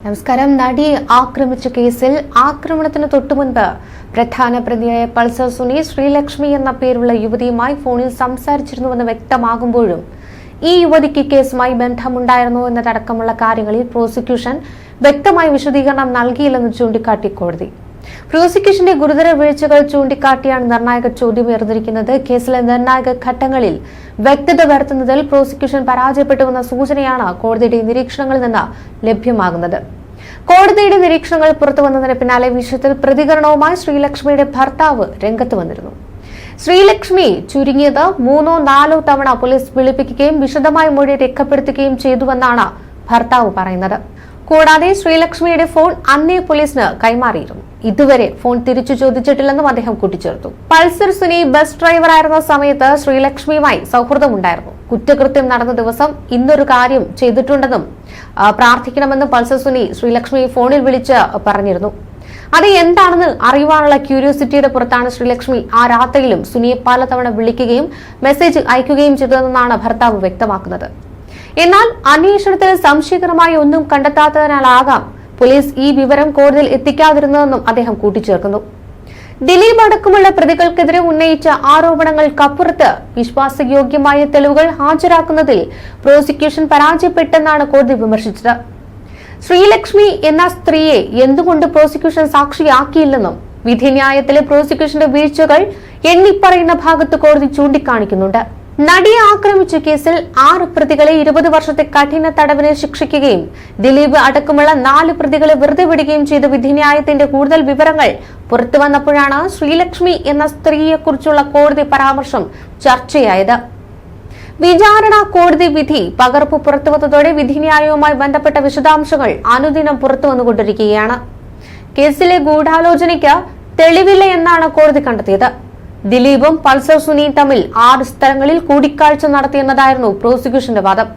നമസ്കാരം. നടിയെ ആക്രമിച്ച കേസിൽ ആക്രമണത്തിന് തൊട്ടുമുൻപ് പ്രധാന പ്രതിയായ പൾസർ സുനി ശ്രീലക്ഷ്മി എന്ന പേരുള്ള യുവതിയുമായി ഫോണിൽ സംസാരിച്ചിരുന്നുവെന്ന് വ്യക്തമാകുമ്പോഴും ഈ യുവതിക്ക് കേസുമായി ബന്ധമുണ്ടായിരുന്നോ എന്നതടക്കമുള്ള കാര്യങ്ങളിൽ പ്രോസിക്യൂഷൻ വ്യക്തമായി വിശദീകരണം നൽകിയില്ലെന്ന് ചൂണ്ടിക്കാട്ടി കോടതി. പ്രോസിക്യൂഷന്റെ ഗുരുതര വീഴ്ചകൾ ചൂണ്ടിക്കാട്ടിയാണ് നിർണായക ചോദ്യം ഉയർന്നിരിക്കുന്നത്. കേസിലെ നിർണായക ഘട്ടങ്ങളിൽ വ്യക്തത വരുത്തുന്നതിൽ പ്രോസിക്യൂഷൻ പരാജയപ്പെട്ടുവെന്ന സൂചനയാണ് കോടതിയുടെ നിരീക്ഷണങ്ങളിൽ നിന്ന് ലഭ്യമാകുന്നത്. കോടതിയുടെ നിരീക്ഷണങ്ങൾ പുറത്തു പുറത്തുവന്നതിന് പിന്നാലെ വിഷയത്തിൽ പ്രതികരണവുമായി ശ്രീലക്ഷ്മിയുടെ ഭർത്താവ് രംഗത്ത് വന്നിരുന്നു. ശ്രീലക്ഷ്മി ചുരുങ്ങിയത് മൂന്നോ നാലോ തവണ പോലീസ് വിളിപ്പിക്കുകയും വിശദമായ മൊഴി രേഖപ്പെടുത്തുകയും ചെയ്തുവെന്നാണ് ഭർത്താവ് പറയുന്നത്. കൂടാതെ ശ്രീലക്ഷ്മിയുടെ ഫോൺ അന്നേ പോലീസിന് കൈമാറിയിരുന്നു. ഇതുവരെ ഫോൺ തിരിച്ചു ചോദിച്ചിട്ടില്ലെന്നും അദ്ദേഹം കൂട്ടിച്ചേർത്തു. പൾസർ സുനി ബസ് ഡ്രൈവറായിരുന്ന സമയത്ത് ശ്രീലക്ഷ്മിയുമായി സൗഹൃദമുണ്ടായിരുന്നു. കുറ്റകൃത്യം നടന്ന ദിവസം ഇന്നൊരു കാര്യം ചെയ്തിട്ടുണ്ടെന്നും പ്രാർത്ഥിക്കണമെന്നും പൾസർ സുനി ശ്രീലക്ഷ്മി ഫോണിൽ വിളിച്ച് പറഞ്ഞിരുന്നു. അത് എന്താണെന്ന് അറിയുവാനുള്ള ക്യൂരിയോസിറ്റിയുടെ പുറത്താണ് ശ്രീലക്ഷ്മി ആ രാത്രിയിലും സുനിയെ പലതവണ വിളിക്കുകയും മെസ്സേജ് അയക്കുകയും ചെയ്തതെന്നാണ് ഭർത്താവ് വ്യക്തമാക്കുന്നത്. എന്നാൽ അന്വേഷണത്തിൽ സംശയകരമായി ഒന്നും കണ്ടെത്താത്തതിനാലാകാം പോലീസ് ഈ വിവരം കോടതിയിൽ എത്തിക്കാതിരുന്നതെന്നും അദ്ദേഹം കൂട്ടിച്ചേർക്കുന്നു. ദിലീപ് അടക്കമുള്ള പ്രതികൾക്കെതിരെ ഉന്നയിച്ച ആരോപണങ്ങൾക്കപ്പുറത്ത് വിശ്വാസയോഗ്യമായ തെളിവുകൾ ഹാജരാക്കുന്നതിൽ പ്രോസിക്യൂഷൻ പരാജയപ്പെട്ടെന്നാണ് കോടതി വിമർശിച്ചത്. ശ്രീലക്ഷ്മി എന്ന സ്ത്രീയെ എന്തുകൊണ്ട് പ്രോസിക്യൂഷൻ സാക്ഷിയാക്കിയില്ലെന്നും വിധിന്യായത്തിലെ പ്രോസിക്യൂഷന്റെ വീഴ്ചകൾ എണ്ണിപ്പറയുന്ന ഭാഗത്ത് കോടതി ചൂണ്ടിക്കാണിക്കുന്നുണ്ട്. നടിയെ ആക്രമിച്ച കേസിൽ ആറ് പ്രതികളെ ഇരുപത് വർഷത്തെ കഠിന തടവിന് ശിക്ഷിക്കുകയും ദിലീപ് അടക്കമുള്ള നാല് പ്രതികളെ വെറുതെ വിടുകയും ചെയ്ത വിധിന്യായത്തിന്റെ കൂടുതൽ വിവരങ്ങൾ പുറത്തുവന്നപ്പോഴാണ് ശ്രീലക്ഷ്മി എന്ന സ്ത്രീയെക്കുറിച്ചുള്ള കോടതി പരാമർശം ചർച്ചയായത്. വിചാരണ കോടതി വിധി പകർപ്പ് പുറത്തുവന്നതോടെ വിധിന്യായവുമായി ബന്ധപ്പെട്ട വിശദാംശങ്ങൾ അനുദിനം പുറത്തുവന്നുകൊണ്ടിരിക്കുകയാണ് കേസിലെ ഗൂഢാലോചനയ്ക്ക് തെളിവില്ല എന്നാണ് കോടതി കണ്ടെത്തിയത്. ദിലീപും പൾസർ സുനിയും തമ്മിൽ ആറ് സ്ഥലങ്ങളിൽ കൂടിക്കാഴ്ച നടത്തിയെന്നതായിരുന്നു പ്രോസിക്യൂഷന്റെ വാദം.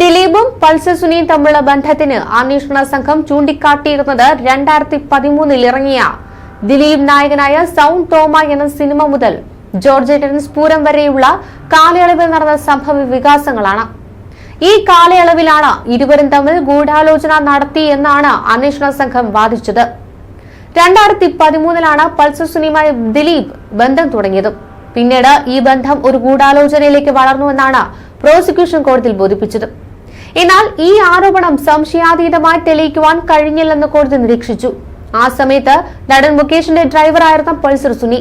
ദിലീപും പൾസർ സുനിയും തമ്മിലുള്ള ബന്ധത്തിന് അന്വേഷണ സംഘം ചൂണ്ടിക്കാട്ടിയിരുന്നത് രണ്ടായിരത്തി പതിമൂന്നിൽ ഇറങ്ങിയ ദിലീപ് നായകനായ സൗണ്ട് തോമ എന്ന സിനിമ മുതൽ ജോർജ് പൂരം വരെയുള്ള കാലയളവിൽ നടന്ന സംഭവ വികാസങ്ങളാണ്. ഈ കാലയളവിലാണ് ഇരുവരും തമ്മിൽ ഗൂഢാലോചന നടത്തി എന്നാണ് അന്വേഷണ സംഘം വാദിച്ചത്. രണ്ടായിരത്തി പതിമൂന്നിലാണ് പൾസർ സുനിയുമായി ദിലീപ് ബന്ധം തുടങ്ങിയതും. പിന്നീട് ഈ ബന്ധം ഒരു ഗൂഢാലോചനയിലേക്ക് വളർന്നുവെന്നാണ് പ്രോസിക്യൂഷൻ കോടതിയിൽ ബോധിപ്പിച്ചത്. എന്നാൽ ഈ ആരോപണം സംശയാതീതമായി തെളിയിക്കുവാൻ കഴിഞ്ഞില്ലെന്ന് കോടതി നിരീക്ഷിച്ചു. ആ സമയത്ത് നടൻ മുകേഷിന്റെ ഡ്രൈവറായിരുന്ന പൾസർ സുനി.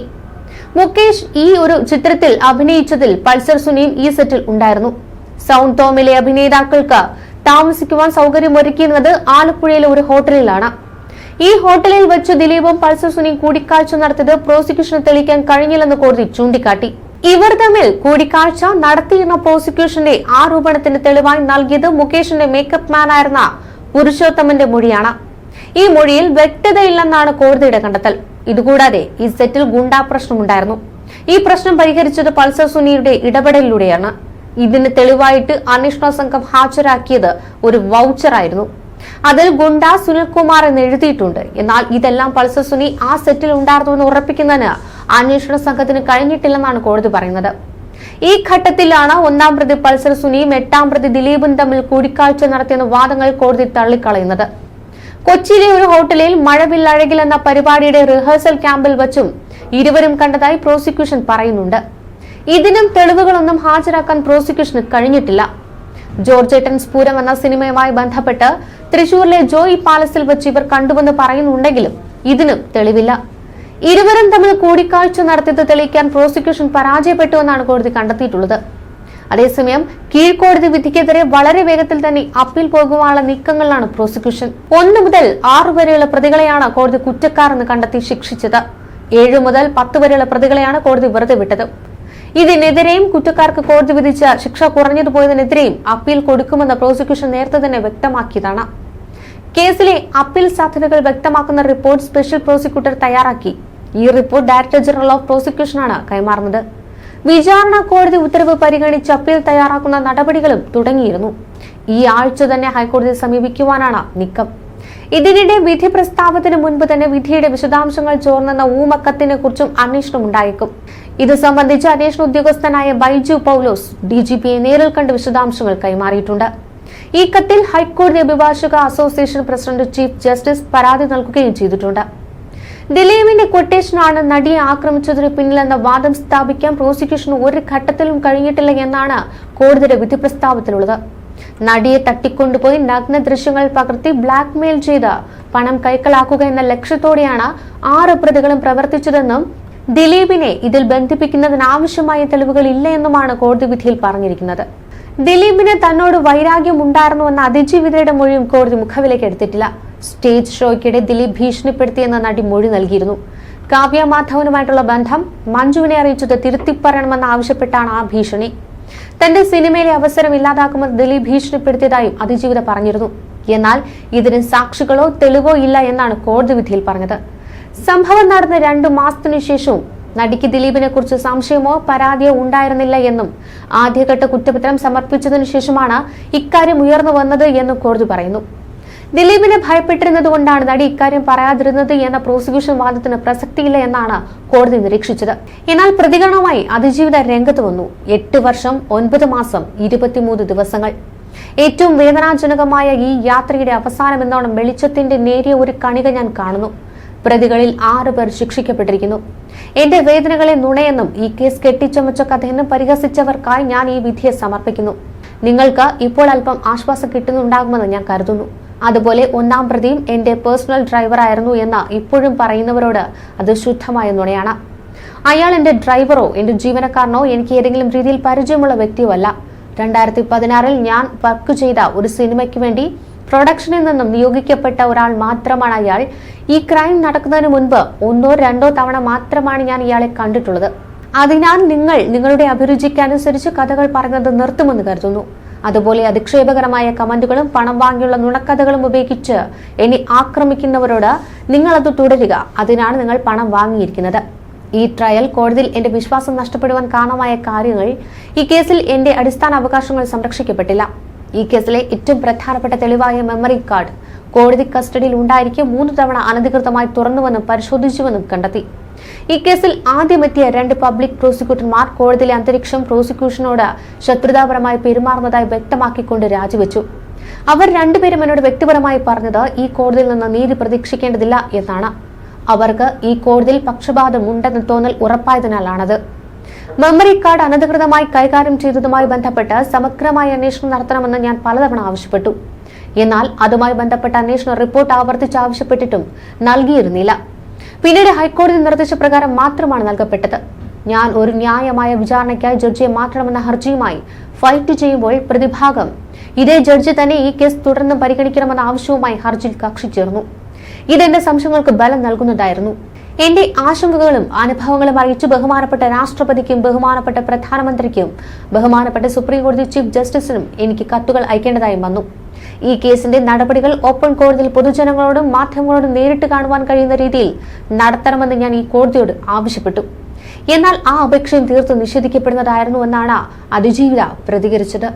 മുകേഷ് ഈ ഒരു ചിത്രത്തിൽ അഭിനയിച്ചതിൽ പൾസർ സുനിയും ഈ സെറ്റിൽ ഉണ്ടായിരുന്നു. സൗണ്ട് തോമിലെ അഭിനേതാക്കൾക്ക് താമസിക്കുവാൻ സൗകര്യമൊരുക്കിയിരുന്നത് ആലപ്പുഴയിലെ ഒരു ഹോട്ടലിലാണ്. ഈ ഹോട്ടലിൽ വെച്ച് ദിലീപും പൾസർ സുനിയും കൂടിക്കാഴ്ച നടത്തിയത് പ്രോസിക്യൂഷന് തെളിയിക്കാൻ കഴിഞ്ഞില്ലെന്ന് കോടതി ചൂണ്ടിക്കാട്ടി. ഇവർ തമ്മിൽ കൂടിക്കാഴ്ച നടത്തിയെന്ന പ്രോസിക്യൂഷന്റെ ആരോപണത്തിന് തെളിവായി നൽകിയത് മുകേഷിന്റെ മേക്കപ്പ് മാനായിരുന്ന പുരുഷോത്തമന്റെ മൊഴിയാണ്. ഈ മൊഴിയിൽ വ്യക്തതയില്ലെന്നാണ് കോടതിയുടെ കണ്ടെത്തൽ. ഇതുകൂടാതെ ഈ സെറ്റിൽ ഗുണ്ടാ പ്രശ്നമുണ്ടായിരുന്നു. ഈ പ്രശ്നം പരിഹരിച്ചത് പൾസർ സുനിയുടെ ഇടപെടലിലൂടെയാണ്. ഇതിന് തെളിവായിട്ട് അന്വേഷണ സംഘം ഹാജരാക്കിയത് ഒരു വൗച്ചറായിരുന്നു അതിൽ ഗുണ്ട സുനിൽകുമാർ എന്ന് എഴുതിയിട്ടുണ്ട്. എന്നാൽ ഇതെല്ലാം പൾസർ സുനി ആ സെറ്റിൽ ഉണ്ടായിരുന്നുവെന്ന് ഉറപ്പിക്കുന്നതിന് അന്വേഷണ സംഘത്തിന് കഴിഞ്ഞിട്ടില്ലെന്നാണ് കോടതി പറയുന്നത്. ഈ ഘട്ടത്തിലാണ് ഒന്നാം പ്രതി പൾസർ സുനിയും എട്ടാം പ്രതി ദിലീപും തമ്മിൽ കൂടിക്കാഴ്ച നടത്തിയെന്ന വാദങ്ങൾ കോടതി തള്ളിക്കളയുന്നത്. കൊച്ചിയിലെ ഒരു ഹോട്ടലിൽ മഴവില്ലഴകിൽ എന്ന പരിപാടിയുടെ റിഹേഴ്സൽ ക്യാമ്പിൽ വച്ചും ഇരുവരും കണ്ടതായി പ്രോസിക്യൂഷൻ പറയുന്നുണ്ട്. ഇതിനും തെളിവുകളൊന്നും ഹാജരാക്കാൻ പ്രോസിക്യൂഷന് കഴിഞ്ഞിട്ടില്ല. ജോർജ് ഏട്ടൻ സ്ഫൂരം എന്ന സിനിമയുമായി ബന്ധപ്പെട്ട് തൃശൂരിലെ ജോയി പാലസിൽ വെച്ച് ഇവർ കണ്ടുവെന്ന് പറയുന്നുണ്ടെങ്കിലും ഇതിനും തെളിവില്ല. ഇരുവരും തമ്മിൽ കൂടിക്കാഴ്ച നടത്തിയത് തെളിയിക്കാൻ പ്രോസിക്യൂഷൻ പരാജയപ്പെട്ടുവെന്നാണ് കോടതി കണ്ടെത്തിയിട്ടുള്ളത്. അതേസമയം കീഴ്ക്കോടതി വിധിക്കെതിരെ വളരെ വേഗത്തിൽ തന്നെ അപ്പീൽ പോകുവാനുള്ള നീക്കങ്ങളിലാണ് പ്രോസിക്യൂഷൻ. ഒന്ന് മുതൽ ആറു വരെയുള്ള പ്രതികളെയാണ് കോടതി കുറ്റക്കാരെന്ന് കണ്ടെത്തി ശിക്ഷിച്ചത്. ഏഴു മുതൽ പത്ത് വരെയുള്ള പ്രതികളെയാണ് കോടതി വെറുതെ വിട്ടത്. ഇതിനെതിരെയും കുറ്റക്കാർക്ക് കോടതി വിധിച്ച ശിക്ഷ കുറഞ്ഞതു പോയതിനെതിരെയും അപ്പീൽ കൊടുക്കുമെന്ന് പ്രോസിക്യൂഷൻ നേരത്തെ തന്നെ വ്യക്തമാക്കിയതാണ്. കേസിലെ അപ്പീൽ സാധ്യതകൾ വ്യക്തമാക്കുന്ന റിപ്പോർട്ട് സ്പെഷ്യൽ പ്രോസിക്യൂട്ടർ തയ്യാറാക്കി. ഈ റിപ്പോർട്ട് ഡയറക്ടർ ജനറൽ ഓഫ് പ്രോസിക്യൂഷനാണ് കൈമാറുന്നത്. വിചാരണ കോടതി ഉത്തരവ് പരിഗണിച്ച് അപ്പീൽ തയ്യാറാക്കുന്ന നടപടികളും തുടങ്ങിയിരുന്നു. ഈ ആഴ്ച തന്നെ ഹൈക്കോടതിയെ സമീപിക്കുവാനാണ് നീക്കം. ഇതിനിടെ വിധി പ്രസ്താവത്തിന് മുൻപ് തന്നെ വിധിയുടെ വിശദാംശങ്ങൾ ചോർന്നെന്ന ഊമക്കത്തിനെ കുറിച്ചും അന്വേഷണം ഉണ്ടായേക്കും. ഇത് സംബന്ധിച്ച് അന്വേഷണ ഉദ്യോഗസ്ഥനായ ബൈജു പൗലോസ് ഡി ജി പിയെ നേരിൽ കണ്ട് വിശദാംശങ്ങൾ കൈമാറിയിട്ടുണ്ട്. ഈ കത്തിൽ ഹൈക്കോടതി അഭിഭാഷക അസോസിയേഷൻ പ്രസിഡന്റ് ചീഫ് ജസ്റ്റിസ് പരാതി നൽകുകയും ചെയ്തിട്ടുണ്ട്. ദിലീപിന്റെ കൊട്ടേഷനാണ് നടിയെ ആക്രമിച്ചതിന് പിന്നിലെന്ന വാദം സ്ഥാപിക്കാൻ പ്രോസിക്യൂഷന് ഒരു ഘട്ടത്തിലും കഴിഞ്ഞിട്ടില്ല എന്നാണ് കോടതിയുടെ വിധി പ്രസ്താവത്തിലുള്ളത്. നടിയെ തട്ടിക്കൊണ്ടുപോയി നഗ്ന ദൃശ്യങ്ങൾ പകർത്തി ബ്ലാക്ക് മെയിൽ ചെയ്ത് പണം കൈക്കലാക്കുക എന്ന ലക്ഷ്യത്തോടെയാണ് ആറ് പ്രതികളും പ്രവർത്തിച്ചതെന്നും ദിലീപിനെ ഇതിൽ ബന്ധിപ്പിക്കുന്നതിനാവശ്യമായ തെളിവുകൾ ഇല്ല എന്നുമാണ് കോടതി വിധിയിൽ പറഞ്ഞിരിക്കുന്നത്. ദിലീപിന് തന്നോട് വൈരാഗ്യം ഉണ്ടായിരുന്നുവെന്ന അതിജീവിതയുടെ മൊഴിയും കോടതി മുഖവിലേക്ക് എടുത്തിട്ടില്ല. സ്റ്റേജ് ഷോയ്ക്കിടെ ദിലീപ് ഭീഷണിപ്പെടുത്തിയെന്ന നടി മൊഴി നൽകിയിരുന്നു. കാവ്യ മാധവനുമായിട്ടുള്ള ബന്ധം മഞ്ജുവിനെ അറിയിച്ചത് തിരുത്തിപ്പറയണമെന്ന് ആവശ്യപ്പെട്ടാണ് ആ ഭീഷണി. തന്റെ സിനിമയിലെ അവസരം ഇല്ലാതാക്കുമെന്ന് ദിലീപ് ഭീഷണിപ്പെടുത്തിയതായും അതിജീവിത പറഞ്ഞിരുന്നു. എന്നാൽ ഇതിന് സാക്ഷികളോ തെളിവോ ഇല്ല എന്നാണ് കോടതി വിധിയിൽ പറഞ്ഞത്. സംഭവം നടന്ന രണ്ടു മാസത്തിനു ശേഷവും നടിക്ക് ദിലീപിനെ കുറിച്ച് സംശയമോ പരാതിയോ ഉണ്ടായിരുന്നില്ല എന്നും ആദ്യഘട്ട കുറ്റപത്രം സമർപ്പിച്ചതിനു ശേഷമാണ് ഇക്കാര്യം ഉയർന്നു വന്നത് എന്നും കോടതി പറയുന്നു. ദിലീപിനെ ഭയപ്പെട്ടിരുന്നത് കൊണ്ടാണ് നടി ഇക്കാര്യം പറയാതിരുന്നത് എന്ന പ്രോസിക്യൂഷൻ വാദത്തിന് പ്രസക്തിയില്ല എന്നാണ് കോടതി നിരീക്ഷിച്ചത്. എന്നാൽ പ്രതികരണവുമായി അതിജീവിത രംഗത്ത് വന്നു. എട്ട് വർഷം ഒൻപത് മാസം ഇരുപത്തിമൂന്ന് ദിവസങ്ങൾ. ഏറ്റവും വേദനാജനകമായ ഈ യാത്രയുടെ അവസാനം എന്നോണം വെളിച്ചത്തിന്റെ നേരിയ ഒരു കണിക ഞാൻ കാണുന്നു. പ്രതികളിൽ ആറ് പേർ ശിക്ഷിക്കപ്പെട്ടിരിക്കുന്നു. എന്റെ വേദനകളെ നുണയെന്നും ഈ കേസ് കെട്ടിച്ചമച്ച കഥയെന്നും പരിഹസിച്ചവർക്കായി ഞാൻ ഈ വിധിയെ സമർപ്പിക്കുന്നു. നിങ്ങൾക്ക് ഇപ്പോൾ അല്പം ആശ്വാസം കിട്ടുന്നുണ്ടാകുമെന്ന് ഞാൻ കരുതുന്നു. അതുപോലെ ഒന്നാം പ്രതിയും എന്റെ പേഴ്സണൽ ഡ്രൈവർ ആയിരുന്നു എന്ന് ഇപ്പോഴും പറയുന്നവരോട് അത് ശുദ്ധമായ നുണയാണ്. അയാൾ എന്റെ ഡ്രൈവറോ എന്റെ ജീവനക്കാരനോ എനിക്ക് ഏതെങ്കിലും രീതിയിൽ പരിചയമുള്ള വ്യക്തിയോ അല്ല. രണ്ടായിരത്തി പതിനാറിൽ ഞാൻ വർക്ക് ചെയ്ത ഒരു സിനിമയ്ക്ക് വേണ്ടി പ്രൊഡക്ഷനിൽ നിന്നും നിയോഗിക്കപ്പെട്ട ഒരാൾ മാത്രമാണ് അയാൾ. ഈ ക്രൈം നടക്കുന്നതിന് മുൻപ് ഒന്നോ രണ്ടോ തവണ മാത്രമാണ് ഞാൻ ഇയാളെ കണ്ടിട്ടുള്ളത്. അതിനാൽ നിങ്ങൾ നിങ്ങളുടെ അഭിരുചിക്കനുസരിച്ച് കഥകൾ പറയുന്നത് നിർത്തുമെന്ന് കരുതുന്നു. അതുപോലെ അധിക്ഷേപകരമായ കമന്റുകളും പണം വാങ്ങിയുള്ള നുണക്കഥകളും ഉപയോഗിച്ച് എന്നെ ആക്രമിക്കുന്നവരോട് നിങ്ങൾ അത് തുടരുക. അതിനാണ് നിങ്ങൾ പണം വാങ്ങിയിരിക്കുന്നത്. ഈ ട്രയൽ കോടതിയിൽ എന്റെ വിശ്വാസം നഷ്ടപ്പെടുവാൻ കാരണമായ കാര്യങ്ങൾ ഈ കേസിൽ എന്റെ അടിസ്ഥാന അവകാശങ്ങൾ സംരക്ഷിക്കപ്പെട്ടില്ല. ഈ കേസിലെ ഏറ്റവും പ്രധാനപ്പെട്ട തെളിവായ മെമ്മറി കാർഡ് കോടതി കസ്റ്റഡിയിൽ ഉണ്ടായിരിക്കെ മൂന്ന് തവണ അനധികൃതമായി തുറന്നുവെന്നും പരിശോധിച്ചുവെന്നും കണ്ടെത്തി. ഈ കേസിൽ ആദ്യമെത്തിയ രണ്ട് പബ്ലിക് പ്രോസിക്യൂട്ടർമാർ കോടതിയിലെ അന്തരീക്ഷം പ്രോസിക്യൂഷനോട് ശത്രുതാപരമായി പെരുമാറുന്നതായി വ്യക്തമാക്കിക്കൊണ്ട് രാജിവെച്ചു. അവർ രണ്ടുപേരും എന്നോട് വ്യക്തിപരമായി പറഞ്ഞത് ഈ കോടതിയിൽ നിന്ന് നീതി പ്രതീക്ഷിക്കേണ്ടതില്ല എന്നാണ്. അവർക്ക് ഈ കോടതിയിൽ പക്ഷപാതം ഉണ്ടെന്ന് തോന്നൽ ഉറപ്പായതിനാലാണത്. മെമ്മറി കാർഡ് അനധികൃതമായി കൈകാര്യം ചെയ്തതുമായി ബന്ധപ്പെട്ട് സമഗ്രമായ അന്വേഷണം നടത്തണമെന്ന് ഞാൻ പലതവണ ആവശ്യപ്പെട്ടു. എന്നാൽ അതുമായി ബന്ധപ്പെട്ട അന്വേഷണ റിപ്പോർട്ട് ആവർത്തിച്ച് ആവശ്യപ്പെട്ടിട്ടും നൽകിയിരുന്നില്ല. പിന്നീട് ഹൈക്കോടതി നിർദ്ദേശപ്രകാരം മാത്രമാണ് നൽകപ്പെട്ടത്. ഞാൻ ഒരു ന്യായമായ വിചാരണയ്ക്കായി ജഡ്ജിയെ മാറ്റണമെന്ന ഹർജിയുമായി ഫൈറ്റ് ചെയ്യുമ്പോൾ പ്രതിഭാഗം ഇതേ ജഡ്ജി തന്നെ ഈ കേസ് തുടർന്ന് പരിഗണിക്കണമെന്ന ആവശ്യവുമായി ഹർജിയിൽ കക്ഷി ചേർന്നു. ഇതെന്റെ സംശയങ്ങൾക്ക് ബലം നൽകുന്നതായിരുന്നു. എന്റെ ആശങ്കകളും അനുഭവങ്ങളും അറിയിച്ച് ബഹുമാനപ്പെട്ട രാഷ്ട്രപതിക്കും ബഹുമാനപ്പെട്ട പ്രധാനമന്ത്രിക്കും ബഹുമാനപ്പെട്ട സുപ്രീം കോടതി ചീഫ് ജസ്റ്റിസിനും എനിക്ക് കത്തുകൾ അയക്കേണ്ടതായും വന്നു. ഈ കേസിന്റെ നടപടികൾ ഓപ്പൺ കോടതിയിൽ പൊതുജനങ്ങളോടും മാധ്യമങ്ങളോടും നേരിട്ട് കാണുവാൻ കഴിയുന്ന രീതിയിൽ നടത്തണമെന്ന് ഞാൻ ഈ കോടതിയോട് ആവശ്യപ്പെട്ടു. എന്നാൽ ആ അപേക്ഷയും തീർത്തും നിഷേധിക്കപ്പെടുന്നതായിരുന്നു എന്നാണ് അതിജീവിത പ്രതികരിച്ചത്.